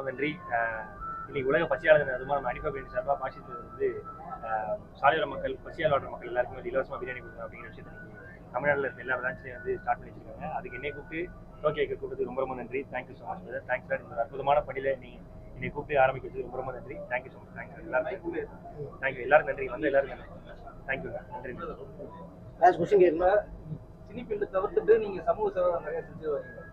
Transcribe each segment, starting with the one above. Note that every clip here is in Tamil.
ரொம்ப நன்றி. இன்னைக்கு உலக பசியாளர் தினம் அதுமா நம்ம அனிஃபா சார்பாக பாஷித்து வந்து சாலையோர மக்கள் பசியால் வாழ்ற மக்கள் எல்லாருக்கும் வந்து இலவசமாக பிரியாணி கொடுக்கணும் அப்படிங்கிற விஷயத்தை தமிழ்நாட்டில் இருக்க எல்லா பிரான்ச்லையும் வந்து ஸ்டார்ட் பண்ணி வச்சிருக்காங்க. அதுக்கு என்னை கூப்பிட்டு டோக்கியோ கூப்பிட்டு ரொம்ப ரொம்ப நன்றி. Thank you so much brother thanks sir இந்த அற்புதமான பணியில் நீ என்னை கூப்பிட்டு ஆரம்பிக்கிறது ரொம்ப ரொம்ப நன்றி. Thank you so much thanks எல்லாருமே தேங்க்யூ எல்லாரும் நன்றி. வந்து எல்லாரும் நன்றி. தேங்க்யூ நன்றி லாஸ்ட் கொஸ்டின் கேட்கணும்? சினிப்பில் தவிர்த்துட்டு நீங்க சமூக சேவை நிறைய செஞ்சு வரீங்க.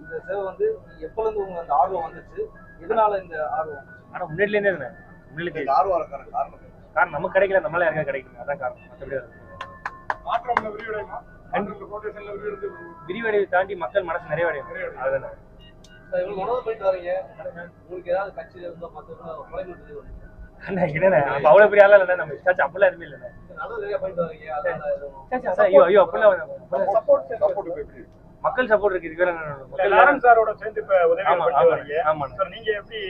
இந்த சேவை வந்து எப்பல இருந்து உங்க அந்த ஆர்வம் வந்துச்சு? எதனால இந்த ஆர்வம் ஆனால் முன்னாடிலேருந்தே இருந்தேன். முன்னாடி ஆர்வம் இருக்கான காரணம் காரணம் நமக்கு கிடைக்கல நம்மளால யாருக்கா கிடைக்கணும் அதான் காரணம். மற்றபடி விரிவடைந்து விரிவடைவை தாண்டி மக்கள் மனசு நிறைவடையும். அதுதானே. இவ்வளவு உணவு போயிட்டு வரீங்க. உங்களுக்கு ஏதாவது கட்சியில இருந்தா அப்ப அவ்வளவு பெரிய ஆளா இல்லைண்ணே. நம்ம சாச்சு அப்படிலாம் எதுவுமே அதான் ஐயோ ஐயோ அப்படிலாம் சப்போர்ட் சப்போர்ட் எப்படி மக்கள் சப்போர்ட் இருக்கு. இதுக்கு வேற லாரன்ஸ் சாரோட சேர்ந்து இப்ப உதவி ஆமா. சார் நீங்க எப்படி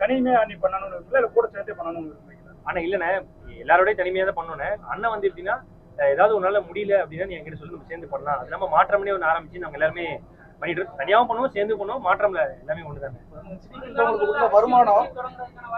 தனிமையா நீ பண்ணணும்னு இருக்கீங்களா? இல்ல கூட சேர்ந்து பண்ணணும்னு இருக்கீங்களா ஆனா இல்லண்ணே. எல்லாரோடய தனிமையா தான் பண்ணோண்ணே. அண்ணன் வந்து எப்படின்னா ஏதாவது ஒரு நாள் முடியல அப்படின்னா நீ என்கிட்ட சொல்லி நம்ம சேர்ந்து பண்ணலாம். அது இல்லாம மாற்றம்னே ஒன்று ஆரம்பிச்சு நாங்க எல்லாருமே பண்ணிட்டு. தனியாவும் பண்ணுவோம் சேர்ந்து பண்ணுவோம். மாற்றம்ல எல்லாமே ஒன்று தானே வருமானம்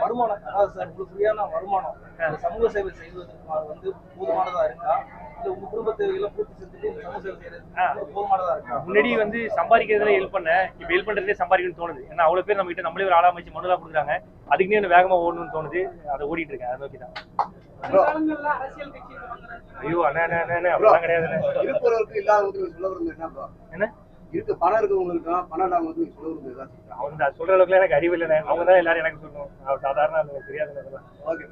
வருமானம். அதாவது சார் உங்களுக்கு ஃப்ரீயான வருமானம். இந்த சமூக சேவை செய்வதற்கு வந்து போதுமானதா இருக்கா? இல்ல உங்க குடும்ப தேவைகளை பூர்த்தி செஞ்சுட்டு இந்த சமூக சேவை செய்யறதுக்கு போதுமானதா இருக்கா? முன்னாடி வந்து சம்பாதிக்கிறதுல ஹெல்ப் பண்ணேன் இப்போ ஹெல்ப் பண்றதே சம்பாதிக்கணும்னு தோணுது. ஏன்னா அவ்வளவு பேர் நம்ம கிட்ட நம்மளே ஒரு ஆளா அமைச்சு மனுலாம் கொடுக்குறாங்க. அதுக்குன்னே எனக்கு வேகமா ஓடணும்னு தோணுது. அதை ஓடிட்டு இருக்கேன். அதை நோக்கி தான். ஐயோ அண்ணா அண்ணா அண்ணா, அப்படிலாம் bro? என்ன? இருக்கு பணம் இருக்கவங்களுக்கு பணம் இல்லாதவங்களுக்கு நீங்க சொல்ல விரும்புறது ஏதாச்சும் அவங்க சொல்ற அளவுக்கு எனக்கு அறிவு இல்லைண்ணே. அவங்க தான் எல்லாரும் எனக்கு சொல்லணும். சாதாரண அதெல்லாம் ஓகே